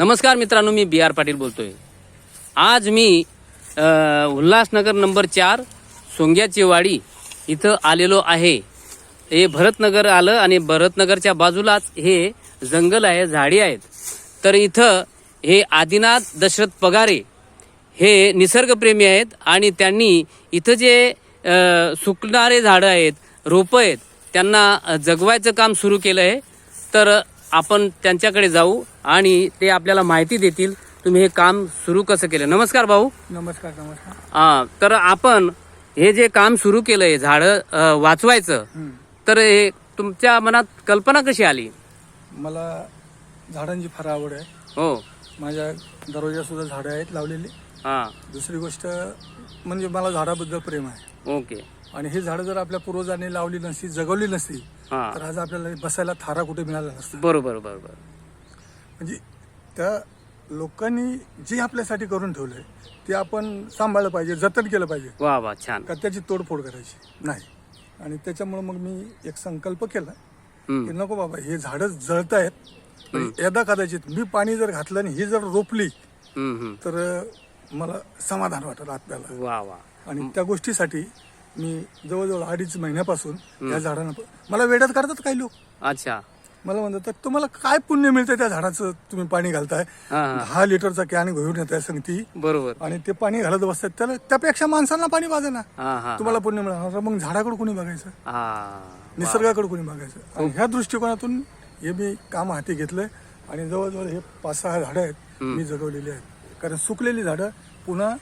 नमस्कार मित्रांनो मी बी आर पाटील बोलतोय. आज मी उल्हासनगर नंबर चार सोंग्याची वाडी इथं आलेलो आहे. हे भरतनगर आलं आणि भरतनगरच्या बाजूलाच हे जंगल आहे झाडी आहेत. तर इथं हे आदिनाथ दशरथ पगारे हे निसर्गप्रेमी आहेत आणि त्यांनी इथं जे सुकणारे झाडं आहेत रोपं आहेत त्यांना जगवायचं काम सुरू केलं आहे तर आपण त्यांच्याकडे जाऊ आणि ते आपल्याला माहिती देतील तुम्ही हे काम सुरू कसं केलं. नमस्कार भाऊ. नमस्कार नमस्कार. हा, तर आपण हे जे काम सुरू केलंय झाडं वाचवायचं. तर हे तुमच्या मनात कल्पना कशी आली? मला झाडांची फार आवड आहे. हो. माझ्या दरवाजा सुद्धा झाडं आहेत लावलेली. हा. दुसरी गोष्ट म्हणजे मला झाडाबद्दल प्रेम आहे. ओके. आणि ही झाडं जर आपल्या पूर्वजांनी लावली नसती जगवली नसती हा. तर आज आपल्याला बसायला थारा कुठे मिळाला नसता. बरोबर बरोबर. म्हणजे त्या लोकांनी जे आपल्यासाठी करून ठेवलंय ते आपण सांभाळलं पाहिजे जतन केलं पाहिजे. वा वा छान. का त्याची तोडफोड करायची? नाही. आणि त्याच्यामुळे मग मी एक संकल्प केला की हम्म. नको बाबा हे झाडं जळत आहेत यदा कदाचित मी पाणी जर घातलं आणि ही जर रोपली हम्म, हम्म. तर मला समाधान वाटेल आपल्याला वा वा. आणि त्या गोष्टीसाठी मी जवळजवळ अडीच महिन्यापासून या झाडांना मला वेड्यात काढतात काही लोक. अच्छा. मला म्हणतात तुम्हाला काय पुण्य मिळतं त्या झाडाचं? तुम्ही पाणी घालताय. दहा लिटरचा कॅन घेऊन येत आहे सांगती. बरोबर. आणि ते पाणी घालत बसतात. त्याला त्यापेक्षा माणसांना पाणी पाहिजे ना तुम्हाला पुण्य मिळणार. मग झाडाकडे कोणी बघायचं? निसर्गाकडे कोणी बघायचं? आणि ह्या दृष्टिकोनातून हे मी काम हाती घेतलंय. आणि जवळजवळ हे पाच सहा झाडं आहेत मी जगवलेली आहेत. कारण सुकलेली झाडं पुन्हा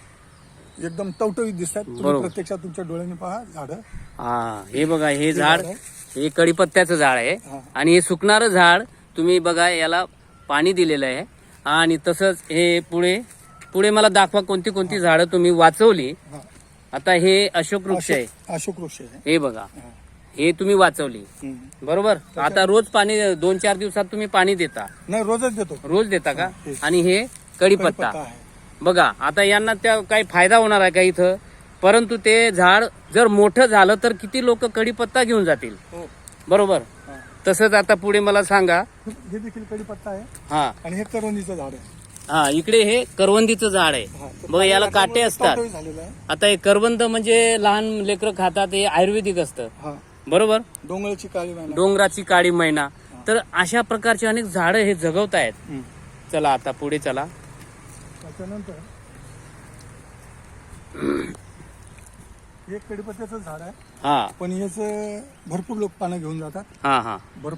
एकदम टवटवीत दिसतात तुम्ही बरोबर. प्रत्यक्षात तुमच्या डोळ्यांनी पहा झाडं हा हे बघा हे झाड. हे कडीपत्त्याचं झाड आहे हा. आणि हे सुकणारं झाड तुम्ही बघा याला पाणी दिलेलं आहे आणि तसंच हे पुढे पुढे मला दाखवा कोणती कोणती झाडं तुम्ही वाचवली हा. आता हे अशोक वृक्ष आहे अशोक अशोक वृक्ष आहे हे बघा हा. हे तुम्ही वाचवली हम्म. बरोबर आता रोज पाणी दोन चार दिवसात तुम्ही पाणी देता नाही रोजच देतो रोज देता का. आणि हे आहे. बघा आता यांना त्या काही फायदा होणार आहे का इथं? परंतु ते झाड जर मोठं झालं तर किती लोक कडीपत्ता घेऊन जातील? हो. बरोबर? हा. तसंच आता पुढे मला सांगा. हे देखील कडीपत्ता आहे. हा. आणि हे करवंदीचं झाड आहे. हा इकडे हे करवंदीचं झाड आहे. हा. बघा याला काटे असतात. टवटवीत झालेलं आहे. आता हे करवंद म्हणजे लहान लेकरं खातात हे आयुर्वेदिक असतं. हा. बरोबर? डोंगराची काळी मैना. डोंगराची काळी मैना. तर अशा प्रकारचे अनेक झाडं हे जगवत आहेत हम्म. चला आता पुढे चला. त्याच्यानंतर हे कडीपत्त्याचं झाड आहे. हा. पण याच भरपूर लोक पानं घेऊन जातात. हा हा.